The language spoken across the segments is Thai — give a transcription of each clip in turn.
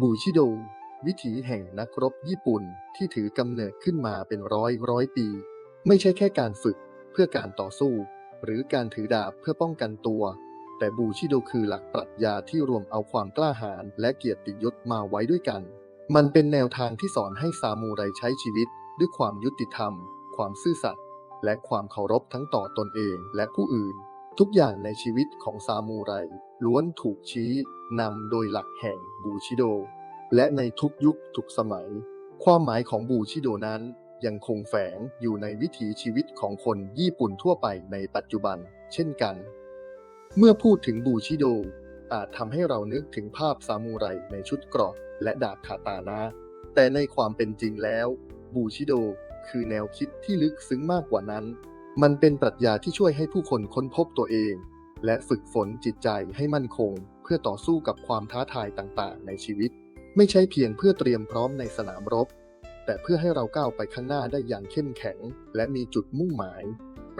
บูชิโด วิถีแห่งนักรบญี่ปุ่นที่ถือกำเนิดขึ้นมาเป็นร้อยร้อยปี ไม่ใช่แค่การฝึกเพื่อการต่อสู้ หรือการถือดาบเพื่อป้องกันตัว แต่บูชิโดคือหลักปรัชญาที่รวมเอาความกล้าหาญและเกียรติยศมาไว้ด้วยกัน มันเป็นแนวทางที่สอนให้ซามูไรใช้ชีวิต ด้วยความยุติธรรม ความซื่อสัตย์และความเคารพทั้งต่อตนเองและผู้อื่น ทุกอย่างในชีวิตของซามูไรล้วนถูกชี้นำโดยหลักแห่งบูชิโด และในทุกยุคทุกสมัย ความหมายของบูชิโดนั้นยังคงแฝงอยู่ในวิถีชีวิตของคนญี่ปุ่นทั่วไปในปัจจุบัน เช่นกัน เมื่อพูดถึงบูชิโด อาจทำให้เรานึกถึงภาพซามูไรในชุดเกราะและดาบคาตานะ แต่ในความเป็นจริงแล้ว บูชิโดคือแนวคิดที่ลึกซึ้งมากกว่านั้น มันเป็นปรัชญาที่ช่วยให้ผู้คนค้นพบตัวเอง และฝึกฝนจิตใจให้มั่นคง เพื่อต่อสู้กับความท้าทายต่างๆ ในชีวิต ไม่ใช่เพียงเพื่อเตรียมพร้อมในสนามรบ แต่เพื่อให้เราก้าวไปข้างหน้าได้อย่างเข้มแข็ง และมีจุดมุ่งหมาย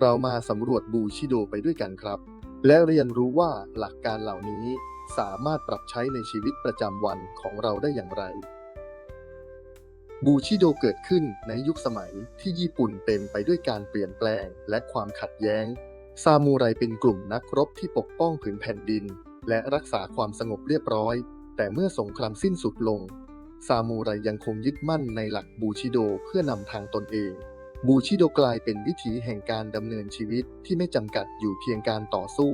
เรามาสำรวจบูชิโดไปด้วยกันครับ และเรียนรู้ว่าหลักการเหล่านี้สามารถปรับใช้ในชีวิตประจำวันของเราได้อย่างไร บูชิโดเกิดขึ้นในยุคสมัยที่ญี่ปุ่นเต็มไปด้วยการเปลี่ยนแปลงและความขัดแย้ง ซามูไรเป็นกลุ่มนักรบที่ปกป้องผืนแผ่นดิน และรักษาความสงบเรียบร้อย แต่เมื่อสงครามสิ้นสุดลง ซามูไรยังคงยึดมั่นในหลักบูชิโดเพื่อนำทางตนเอง บูชิโดกลายเป็นวิถีแห่งการดำเนินชีวิตที่ไม่จำกัดอยู่เพียงการต่อสู้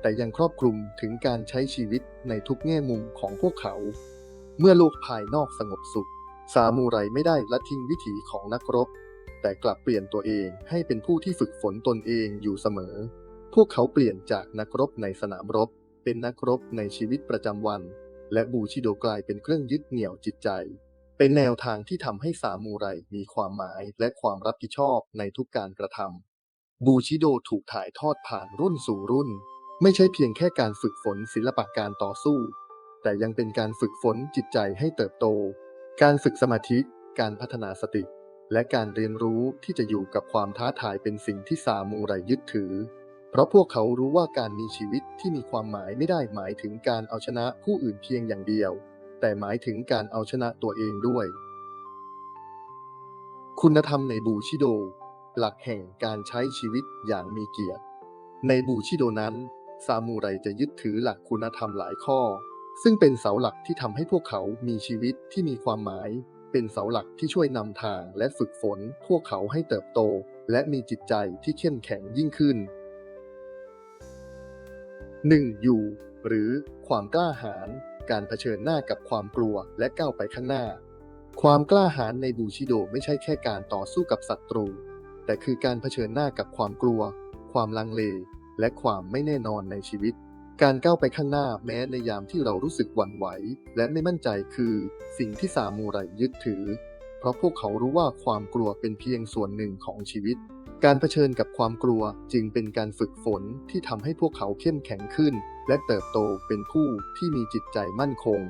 แต่ยังครอบคลุมถึงการใช้ชีวิตในทุกแง่มุมของพวกเขา เมื่อโลกภายนอกสงบสุข ซามูไรไม่ได้ละทิ้งวิถีของนักรบ แต่กลับเปลี่ยนตัวเองให้เป็นผู้ที่ฝึกฝนตนเองอยู่เสมอ พวกเขาเปลี่ยนจากนักรบในสนามรบ เป็นนักรบในชีวิตประจำวัน และบูชิโดกลายเป็นเครื่องยึดเหนี่ยวจิตใจ เป็นแนวทางที่ทำให้ซามูไรมีความหมายและความรับผิดชอบในทุกการกระทำบูชิโดถูกถ่ายทอดผ่านรุ่นสู่รุ่น ไม่ใช่เพียงแค่การฝึกฝนศิลปะการต่อสู้ แต่ยังเป็นการฝึกฝนจิตใจให้เติบโต การฝึกสมาธิ การพัฒนาสติ และการเรียนรู้ที่จะอยู่กับความท้าทายเป็นสิ่งที่ซามูไรยึดถือ เพราะพวกเขารู้ว่าการมีชีวิตที่มีความหมายไม่ได้หมายถึงการเอาชนะผู้อื่นเพียงอย่างเดียว แต่หมายถึงการเอาชนะตัวเองด้วย คุณธรรมในบูชิโด หลักแห่งการใช้ชีวิตอย่างมีเกียรติ ในบูชิโดนั้น ซามูไรจะยึดถือหลักคุณธรรมหลายข้อ ซึ่งเป็นเสาหลักที่ทำให้พวกเขามีชีวิตที่มีความหมาย เป็นเสาหลักที่ช่วยนำทางและฝึกฝนพวกเขาให้เติบโต และมีจิตใจที่เข้มแข็งยิ่งขึ้น 1. อยู่ หรือความกล้าหาญการเผชิญหน้ากับความกลัวและก้าวไปข้างหน้า ความกล้าหาญในบูชิโดไม่ใช่แค่การต่อสู้กับศัตรู แต่คือการเผชิญหน้ากับความกลัว ความลังเล และความไม่แน่นอนในชีวิต การก้าวไปข้างหน้าแม้ในยามที่เรารู้สึกหวั่นไหว และไม่มั่นใจคือสิ่งที่ซามูไรยึดถือ เพราะพวกเขารู้ว่าความกลัวเป็นเพียงส่วนหนึ่งของชีวิต การเผชิญกับความกลัวจึงเป็นการฝึกฝนที่ทำให้พวกเขาเข้มแข็งขึ้น และเติบโตเป็นผู้ที่มีจิตใจมั่นคง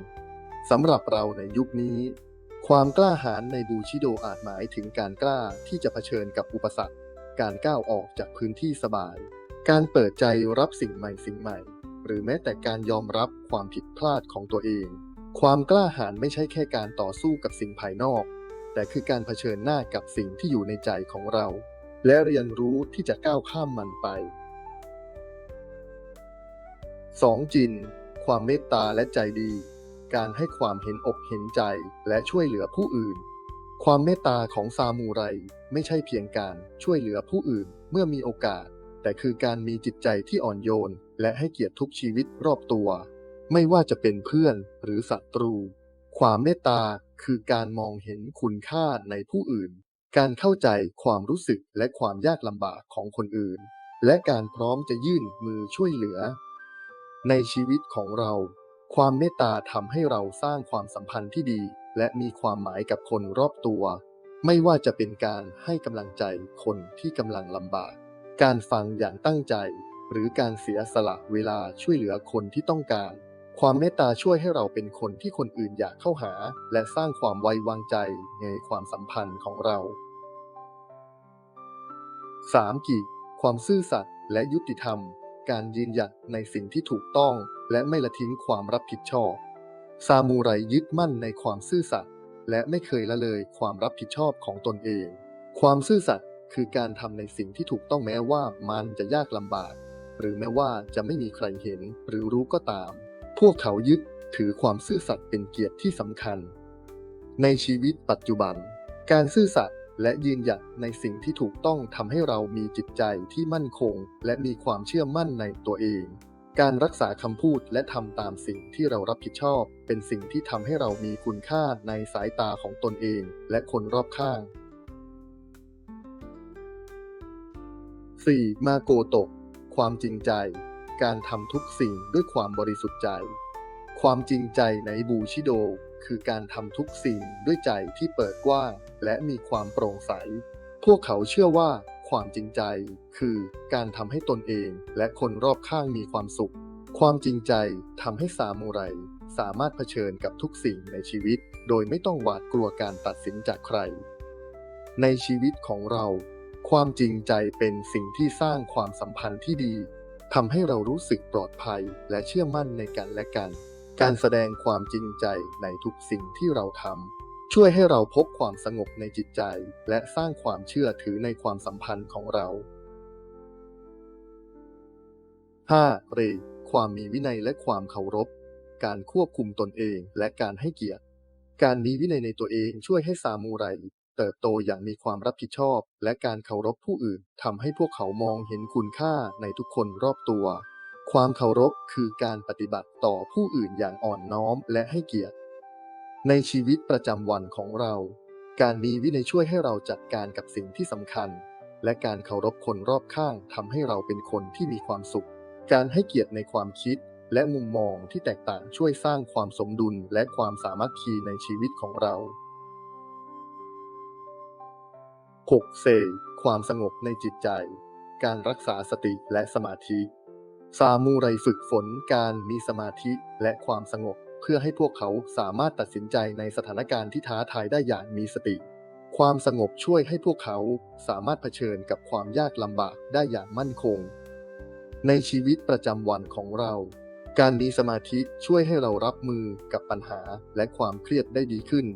สำหรับเราในยุคนี้ ความกล้าหาญในบูชิโดอาจหมายถึงการกล้าที่จะเผชิญกับอุปสรรค การก้าวออกจากพื้นที่สบาย การเปิดใจรับสิ่งใหม่สิ่งใหม่ หรือแม้แต่การยอมรับความผิดพลาดของตัวเอง ความกล้าหาญไม่ใช่แค่การต่อสู้กับสิ่งภายนอก แต่คือการเผชิญหน้ากับสิ่งที่อยู่ในใจของเรา และเรียนรู้ที่จะก้าวข้ามมันไป 2. จิน ความเมตตาและใจดี การให้ความเห็นอกเห็นใจและช่วยเหลือผู้อื่น ความเมตตาของซามูไรไม่ใช่เพียงการช่วยเหลือผู้อื่นเมื่อมีโอกาส แต่คือการมีจิตใจที่อ่อนโยน และให้เกียรติทุกชีวิตรอบตัว ไม่ว่าจะเป็นเพื่อนหรือศัตรู ความเมตตาคือการมองเห็นคุณค่าในผู้อื่น การเข้าใจความรู้สึกและความยากลำบากของคนอื่น และการพร้อมจะยื่นมือช่วยเหลือ ในชีวิตของเรา ความเมตตาทำให้เราสร้างความสัมพันธ์ที่ดี และมีความหมายกับคนรอบตัว ไม่ว่าจะเป็นการให้กำลังใจคนที่กำลังลำบาก การฟังอย่างตั้งใจ หรือการเสียสละเวลาช่วยเหลือคนที่ต้องการ ความเมตตาช่วยให้เราเป็นคนที่คนอื่นอยากเข้าหา และสร้างความไว้วางใจในความสัมพันธ์ของเรา 3. กิความซื่อสัตย์และยุติธรรม การยืนหยัดในสิ่งที่ถูกต้อง และไม่ละทิ้งความรับผิดชอบ ซามูไรยึดมั่นในความซื่อสัตย์และไม่เคยละเลยความรับผิดชอบของตนเอง ความซื่อสัตย์คือการทำในสิ่งที่ถูกต้องแม้ว่ามันจะยากลำบาก หรือแม้ว่าจะไม่มีใครเห็นหรือรู้ก็ตาม พวกเขายึดถือความซื่อสัตย์เป็นเกียรติที่สำคัญ ในชีวิตปัจจุบัน การซื่อสัตย์และยืนหยัดในสิ่งที่ถูกต้องทำให้เรามีจิตใจที่มั่นคง และมีความเชื่อมั่นในตัวเอง การรักษาคำพูดและทำตามสิ่งที่เรารับผิดชอบ เป็นสิ่งที่ทำให้เรามีคุณค่าในสายตาของตนเอง และคนรอบข้าง 4. มาโกโตะ ความจริงใจ การทำทุกสิ่งด้วยความบริสุทธิ์ใจ ความจริงใจในบูชิโด คือการทำทุกสิ่งด้วยใจที่เปิดกว้างและมีความโปร่งใส พวกเขาเชื่อว่าความจริงใจ คือการทำให้ตนเองและคนรอบข้างมีความสุข ความจริงใจทำให้ซามูไรสามารถเผชิญกับทุกสิ่งในชีวิต โดยไม่ต้องหวาดกลัวการตัดสินจากใคร ในชีวิตของเรา ความจริงใจเป็นสิ่งที่สร้างความสัมพันธ์ที่ดีทำให้เรารู้สึกปลอดภัยและเชื่อมั่นในกันและกัน การแสดงความจริงใจในทุกสิ่งที่เราทำช่วยให้เราพบความสงบในจิตใจ และสร้างความเชื่อถือในความสัมพันธ์ของเรา 5. เรความมีวินัยและความเคารพ การควบคุมตนเองและการให้เกียรติ การมีวินัยในตัวเองช่วยให้ซามูไร เติบโตอย่างมีความรับผิดชอบ และการเคารพผู้อื่นทำให้พวกเขามองเห็นคุณค่าในทุกคนรอบตัว ความเคารพคือการปฏิบัติต่อผู้อื่นอย่างอ่อนน้อมและให้เกียรติ ในชีวิตประจำวันของเรา การมีวินัยช่วยให้เราจัดการกับสิ่งที่สำคัญ และการเคารพคนรอบข้างทำให้เราเป็นคนที่มีความสุข การให้เกียรติในความคิดและมุมมองที่แตกต่างช่วยสร้างความสมดุลและความสามัคคีในชีวิตของเรา 6. เซ ความสงบในจิตใจ การรักษาสติและสมาธิซามูไรฝึกฝนการมีสมาธิและความสงบ เพื่อให้พวกเขาสามารถตัดสินใจในสถานการณ์ที่ท้าทายได้อย่างมีสติ ความสงบช่วยให้พวกเขาสามารถเผชิญกับความยากลำบากได้อย่างมั่นคง ในชีวิตประจำวันของเรา การมีสมาธิช่วยให้เรารับมือกับปัญหาและความเครียดได้ดีขึ้น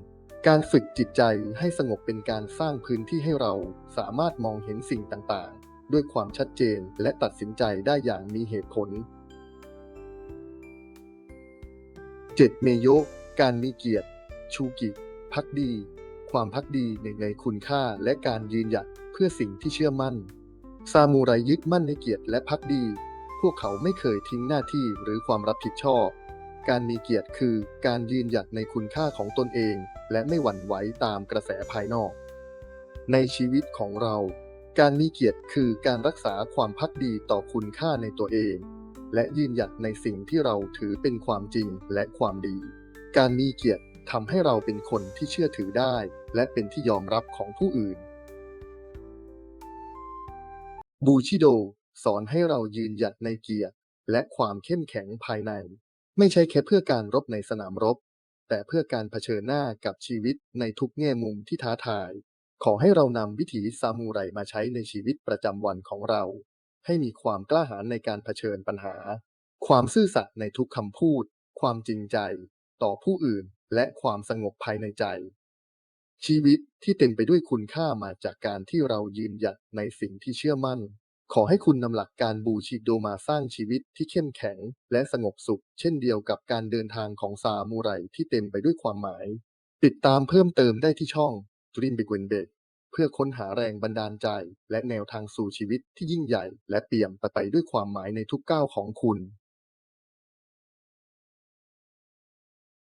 การฝึกจิตใจให้สงบเป็นการสร้างพื้นที่ให้เราสามารถมองเห็นสิ่งต่างๆ ด้วยความชัดเจนและตัดสินใจได้อย่างมีเหตุผล 7. เมโยการมีเกียรติ ชูกิพักดี ความพักดีในในคุณค่าและการยืนหยัดเพื่อสิ่งที่เชื่อมั่น ซามูไรยึดมั่นในเกียรติและพักดี พวกเขาไม่เคยทิ้งหน้าที่หรือความรับผิดชอบ การมีเกียรติคือการยืนหยัดในคุณค่าของตนเอง และไม่หวั่นไหวตามกระแสภายนอก ในชีวิตของเราการมีเกียรติคือการรักษาความพักดีต่อคุณค่าในตัวเอง และยืนหยัดในสิ่งที่เราถือเป็นความจริงและความดี การมีเกียรติทำให้เราเป็นคนที่เชื่อถือได้ และเป็นที่ยอมรับของผู้อื่น บูชิโด สอนให้เรายืนหยัดในเกียรติและความเข้มแข็งภายใน ไม่ใช่แค่เพื่อการรบในสนามรบ แต่เพื่อการเผชิญหน้ากับชีวิตในทุกแง่มุมที่ท้าทาย ขอให้เรานำวิถีซามูไรมาใช้ในชีวิตประจำวันของเรา ให้มีความกล้าหาญในการเผชิญปัญหา ความซื่อสัตย์ในทุกคำพูด ความจริงใจ ต่อผู้อื่น และความสงบภายในใจ ชีวิตที่เต็มไปด้วยคุณค่ามาจากการที่เรายืนหยัดในสิ่งที่เชื่อมั่น ขอให้คุณนำหลักการบูชิโดมาสร้างชีวิตที่เข้มแข็ง และสงบสุข เช่นเดียวกับการเดินทางของซามูไรที่เต็มไปด้วยความหมาย ติดตามเพิ่มเติมได้ที่ช่อง Dream Big Win Big เพื่อค้นหาแรงบันดาลใจ และแนวทางสู่ชีวิตที่ยิ่งใหญ่ และเปี่ยมไปด้วยความหมายในทุกก้าวของคุณ